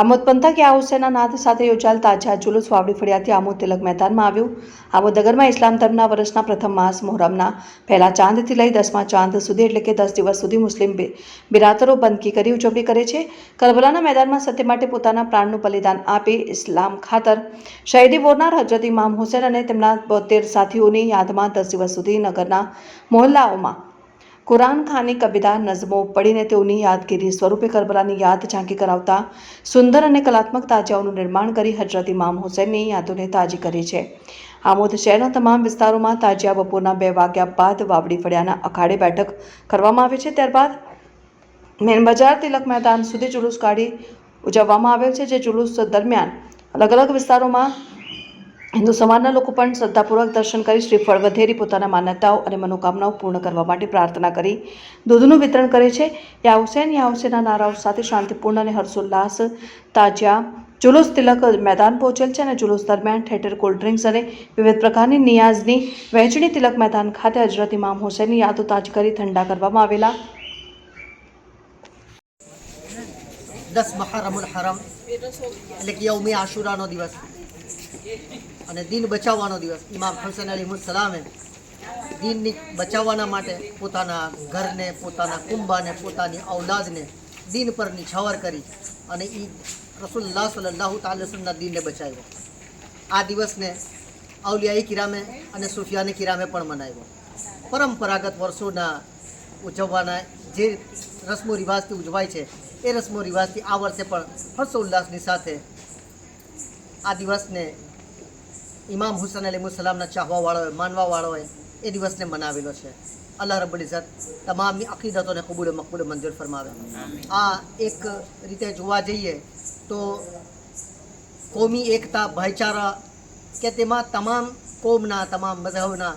આમોદ પંથકે હુસેના નાદ સાથે યોજાયેલ તાજા જુલુસ વાવડી ફળિયાથી આમોદ તિલક મેદાનમાં આવ્યું. આમોદ નગરમાં ઇસ્લામ ધર્મના વર્ષના પ્રથમ માસ મોહરમના પહેલા ચાંદથી લઈ દસમા ચાંદ સુધી એટલે કે દસ દિવસ સુધી મુસ્લિમ બિરાદરો બંદકી કરી ઉજવણી કરે છે. કરબલાના મેદાનમાં સત્ય માટે પોતાના પ્રાણનું બલિદાન આપી ઇસ્લામ ખાતર. શહીદી વોરનાર હજરત ઇમામ હુસેન અને તેમના બોતેર સાથીઓની યાદમાં દસ દિવસ સુધી નગરના મોહલ્લાઓમાં કુરાન ખાની કબીદા નઝમો પડીને તેઓની યાદગીરી સ્વરૂપે કરબલાની યાદ ઝાંકી કરાવતા સુંદર અને કલાત્મક તાજિયાઓનું નિર્માણ કરી હજરત ઇમામ હુસૈનની યાદોને તાજી કરી છે. આમોદ શહેરના તમામ વિસ્તારોમાં તાજિયા બપોરના બે વાગ્યા બાદ વાવડી ફળિયાના અખાડે બેઠક કરવામાં આવે છે. ત્યારબાદ મેન બજાર તિલક મેદાન સુધી જુલુસ કાઢી ઉજવવામાં આવેલ છે, જે જુલુસ દરમિયાન અલગ અલગ વિસ્તારોમાં હિન્દુ સમાજના લોકો પણ શ્રદ્ધાપૂર્વક દર્શન કરી શ્રીફળ વધેરી પોતાના માન્યતાઓ અને મનોકામનાઓ પૂર્ણ કરવા માટે પ્રાર્થના કરી. દૂધનું વિતરણ કરે છે. યા હુસેન યા હુસેનના નારાઓ સાથે શાંતિપૂર્ણ અને હર્ષોલ્લાસ તાજિયા. જુલુસ તિલક મેદાન પહોંચેલ છે અને જુલુસ દરમિયાન થિયેટર કોલ્ડ ડ્રિંક્સ અને વિવિધ પ્રકારની નિયાઝની વહેંચણી તિલક મેદાન ખાતે હજરત ઇમામ હુસેનની યાદો તાજી કરી ઠંડા કરવામાં આવેલા. દસ મહારમુલ હરમ. એટલે કે યૌમી આશુરાનો દિવસ. અને દિન બચાવવાનો દિવસ. ઇમામ હુસેન અલી સલામે દિનની બચાવવાના માટે પોતાના ઘરને, પોતાના કુંભાને, પોતાની ઔલાદને દિન પર નિછાવર કરી અને એ રસુલ્લાહ સલ્લાહુ તાલસમના દિનને બચાવ્યો. આ દિવસને અવલિયાઈ કિરામે અને સુફિયાની કિરામે પણ મનાવ્યો. પરંપરાગત વર્ષોના ઉજવવાના જે રસમો રિવાજથી ઉજવાય છે, એ રસમો રિવાજથી આ વર્ષે પણ હર્ષોલ્લાસની સાથે આ દિવસને ઇમામ હુસેન અલી સલામના ચાહવાવાળાઓએ માનવાવાળાઓએ એ દિવસને મનાવેલો છે. અલ્લાહ રબ્બુલ ઇઝત તમામની અકીદતોને કબૂલ મકબૂલ મંજૂર ફરમાવે. આ એક રીતે જોવા જઈએ તો કોમી એકતા ભાઈચારા કે તેમાં તમામ કોમના તમામ મذહબના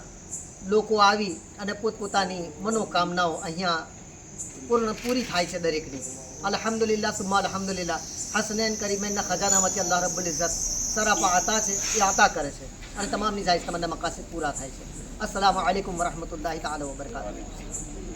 લોકો આવી અને પોતપોતાની મનોકામનાઓ અહીંયા પૂર્ણ પૂરી થાય છે દરેકની. અલહમદુલિલ્લા સુમા અલહમદુલિલ્લા હસનૈન કરીમેનના ખજાનામાંથી અલ્લાહ રબ્બુલ ઇઝ્ઝત સરાપા આતા છે, એ આતા કરે છે. અને તમામની જાહેર તમને મકાસદ પૂરા થાય છે. અસલામ આલેકુમ વરહમતુલ્લાહ તાલા વબરકાતુહુ.